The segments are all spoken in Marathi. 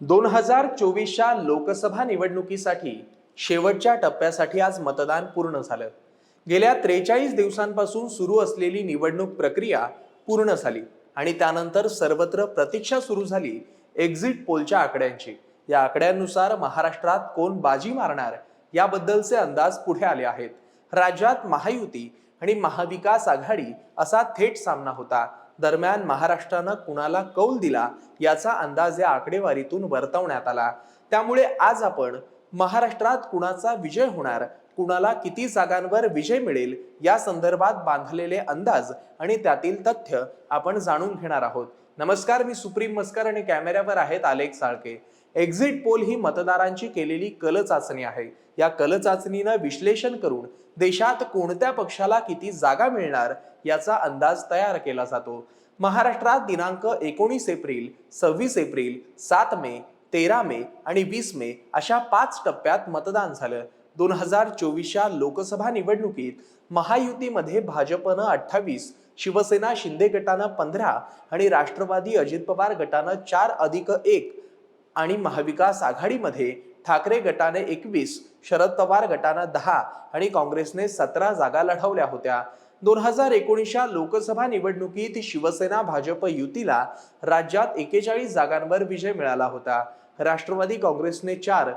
दोन हजार चोवीसच्या लोकसभा निवडणुकीसाठी शेवटच्या टप्प्यासाठी आज मतदान पूर्ण झालं. गेल्या त्रेचाळीस दिवसांपासून सुरू असलेली निवडणूक प्रक्रिया पूर्ण झाली आणि त्यानंतर सर्वत्र प्रतीक्षा सुरू झाली एक्झिट पोलच्या आकड्यांची. या आकड्यांनुसार महाराष्ट्रात कोण बाजी मारणार याबद्दलचे अंदाज पुढे आले आहेत. राज्यात महायुती आणि महाविकास आघाडी असा थेट सामना होता. दरम्यान महाराष्ट्रानं कुणाला कौल दिला याचा अंदाज या आकडेवारीतून वर्तवण्यात आला. त्यामुळे आज आपण महाराष्ट्रात कुणाचा विजय होणार कुणाला किती जागांवर विजय मिळेल या संदर्भात बांधलेले अंदाज आणि त्यातील तथ्य आपण जाणून घेणार आहोत. नमस्कार मी सुप्रीम मस्कर आणि कॅमेऱ्यावर आहेत आलेख साळके. एक्झिट पोल ही मतदारांची केलेली कल चाचणी आहे. या कल चाचणीनं विश्लेषण करून देशात कोणत्या पक्षाला किती जागा मिळणार याचा अंदाज तयार केला जातो. महाराष्ट्रात दिनांक एकोणीस एप्रिल सव्वीस एप्रिल सात मे तेरा मे आणि वीस मे अशा पाच टप्प्यात मतदान झालं. दोन हजार चोवीसच्या लोकसभा निवडणुकीत महायुतीमध्ये भाजपनं अठ्ठावीस शिवसेना शिंदे गटानं पंधरा आणि राष्ट्रवादी अजित पवार गटानं चार अधिक एक आणि महाविकास आघाडीमध्ये ठाकरे गटाने एकवीस शरद पवार गटानं दहा आणि काँग्रेसने सतरा जागा लढवल्या होत्या. दोन हजार एकोणीसच्या लोकसभा निवडणुकीत शिवसेना भाजप युतीला राज्यात एकेचाळीस जागांवर विजय मिळाला होता. राष्ट्रवादी काँग्रेसने चार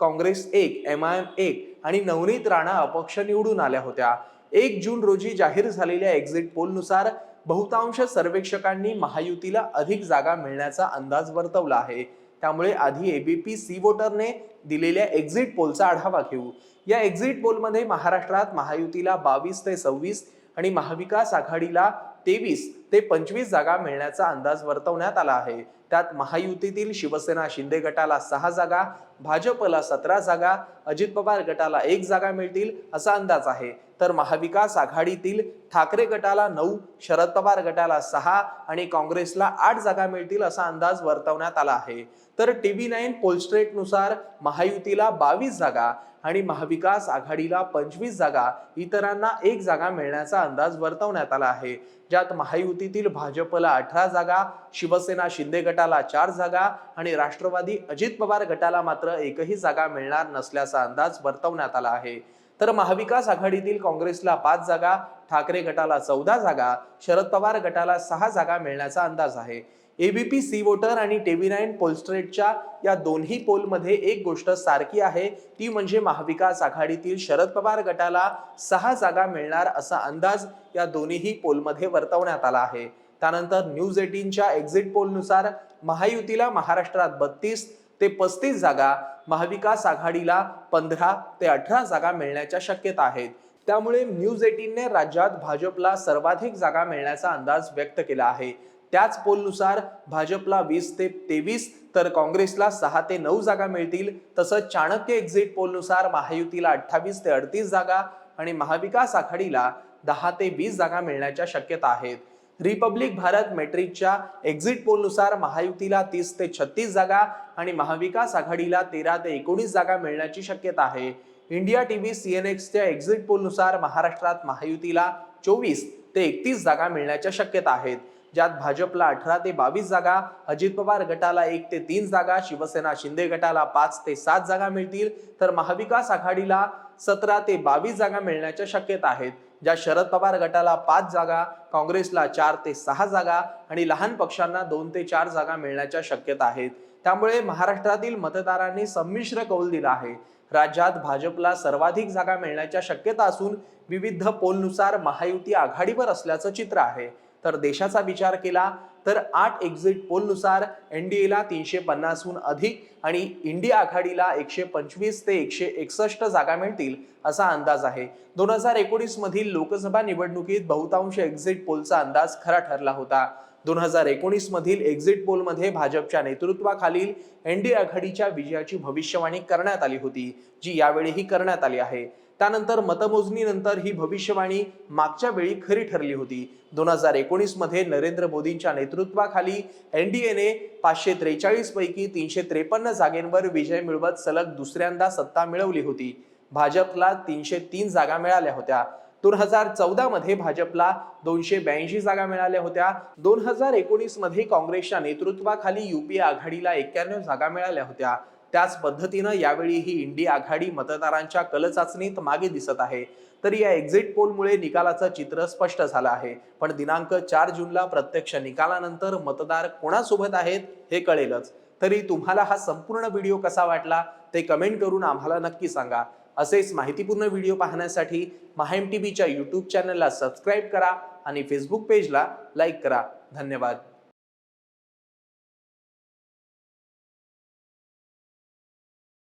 काँग्रेस एक एम आय एम एक आणि नवनीत राणा अपक्ष निवडून आल्या होत्या. एक जून रोजी जाहीर झालेल्या एक्झिट पोलनुसार बहुतांश सर्वेक्षकांनी महायुतीला अधिक जागा मिळण्याचा अंदाज वर्तवला आहे. त्यामुळे आधी एबीपी सी वोटरने दिलेल्या एक्झिट पोलचा आढावा घेऊ. या एक्झिट पोलमध्ये महाराष्ट्रात महायुतीला बावीस ते सव्वीस आणि महाविकास आघाडीला तेवीस ते पंचवीस जागा मिळण्याचा अंदाज वर्तवण्यात आला आहे. त्यात महायुतीतील शिवसेना शिंदे गटाला सहा जागा भाजपला सतरा जागा अजित पवार गटाला एक जागा मिळतील असा अंदाज आहे. तर महाविकास आघाडीतील ठाकरे गटाला नऊ शरद पवार गटाला सहा आणि काँग्रेसला आठ जागा मिळतील असा अंदाज वर्तवण्यात आला आहे. तर टी व्ही नाईन पोलस्ट्रेटनुसार महायुतीला बावीस जागा आणि महाविकास आघाडीला पंचवीस जागा इतरांना एक जागा मिळण्याचा अंदाज वर्तवण्यात आला आहे. ज्यात महायुती युतीतील भाजपला अठरा जागा शिवसेना शिंदे गटाला चार जागा आणि राष्ट्रवादी अजित पवार गटाला मात्र एकही जागा मिळणार नसल्याचा अंदाज वर्तवण्यात आला आहे. तर महाविकास आघाडीतील काँग्रेसला पाच जागा ठाकरे गटाला चौदा जागा शरद पवार गटाला सहा जागा मिळण्याचा अंदाज आहे. एबीपी सी वोटर आणि टेव्ही नाईन पोलस्ट्रेटच्या या दोन्ही पोलमध्ये एक गोष्ट सारखी आहे. ती म्हणजे महाविकास आघाडीतील शरद पवार गटाला सहा जागा मिळणार असा अंदाज या दोन्हीही पोलमध्ये वर्तवण्यात आला आहे. त्यानंतर न्यूज एटीनच्या एक्झिट पोलनुसार महायुतीला महाराष्ट्रात बत्तीस ते पस्तीस जागा महाविकास आघाडीला पंधरा ते अठरा जागा मिळण्याच्या शक्यता आहेत. त्यामुळे न्यूज एटीनने राज्यात भाजपला सर्वाधिक जागा मिळण्याचा अंदाज व्यक्त केला आहे. त्याच पोलनुसार भाजपला वीस ते तेवीस तर काँग्रेसला सहा ते नऊ जागा मिळतील. तसंच चाणक्य एक्झिट पोलनुसार महायुतीला अठ्ठावीस ते अडतीस जागा आणि महाविकास आघाडीला दहा ते वीस जागा मिळण्याच्या शक्यता आहेत. रिपब्लिक भारत मेट्रिकच्या एक्झिट पोलनुसार महायुतीला तीस ते छत्तीस जागा आणि महाविकास आघाडीला तेरा ते एकोणीस जागा मिळण्याची शक्यता आहे. इंडिया टीव्ही सीएनएक्सच्या एक्झिट पोलनुसार महाराष्ट्रात महायुतीला चोवीस ते एकतीस जागा मिळण्याच्या शक्यता आहेत. ज्यात भाजपला अठरा ते बावीस जागा अजित पवार गटाला एक ते तीन जागा शिवसेना शिंदे गटाला पाच ते सात जागा मिळतील. तर महाविकास आघाडीला सतरा ते बावीस जागा मिळण्याच्या शक्यता आहेत. ज्या शरद पवार गटाला पाच जागा काँग्रेसला चार ते सहा जागा आणि लहान पक्षांना दोन ते चार जागा मिळण्याच्या शक्यता आहेत. त्यामुळे महाराष्ट्रातील मतदारांनी संमिश्र कौल दिला आहे. राज्यात भाजपला सर्वाधिक जागा मिळण्याच्या शक्यता असून विविध पोलनुसार महायुती आघाडीवर असल्याचं चित्र आहे. तर देशाचा विचार केला तर आठ एक्झिट पोलनुसार एन डी एला तीनशे पन्नासहून अधिक आणि इंडिया आघाडीला एकशे पंचवीस ते एकशे एकसष्ट जागा मिळतील असा अंदाज आहे. दोन हजार एकोणीस मधील लोकसभा निवडणुकीत बहुतांश एक्झिट पोलचा अंदाज खरा ठरला होता. दोन हजार एकोणीस मधील एक्झिट पोलमध्ये भाजपच्या नेतृत्वाखालील एन डी आघाडीच्या विजयाची भविष्यवाणी करण्यात आली होती जी यावेळीही करण्यात आली आहे. त्यानंतर मतमोजणीनंतर ही भविष्यवाणी मागच्या वेळी खरी ठरली होती. दोन हजार एकोणीसमध्ये नरेंद्र मोदींच्या नेतृत्वाखाली एन डी एने पाचशे त्रेचाळीस पैकी तीनशे त्रेपन्न जागेंवर विजय मिळवत सलग दुसऱ्यांदा सत्ता मिळवली होती. भाजपला तीनशे तीन जागा मिळाल्या होत्या. दोन हजार चौदा मध्ये भाजपला दोनशे ब्याऐंशी जागा मिळाल्या होत्या. दोन हजार एकोणीसमध्ये काँग्रेसच्या नेतृत्वाखाली युपीए आघाडीला एक्क्याण्णव जागा मिळाल्या होत्या. त्याच पद्धतीनं यावेळी ही इंडी आघाडी मतदारांच्या कलचाचणीत मागे दिसत आहे. तरी या एक्झिट पोलमुळे निकालाचं चित्र स्पष्ट झालं आहे. पण दिनांक चार जूनला प्रत्यक्ष निकालानंतर मतदार कोणासोबत आहेत हे कळेलच. तरी तुम्हाला हा संपूर्ण व्हिडिओ कसा वाटला ते कमेंट करून आम्हाला नक्की सांगा. असेच माहितीपूर्ण व्हिडिओ पाहण्यासाठी माहेम टीव्हीच्या यूट्यूब चॅनलला सबस्क्राईब करा आणि फेसबुक पेजला लाईक करा. धन्यवाद.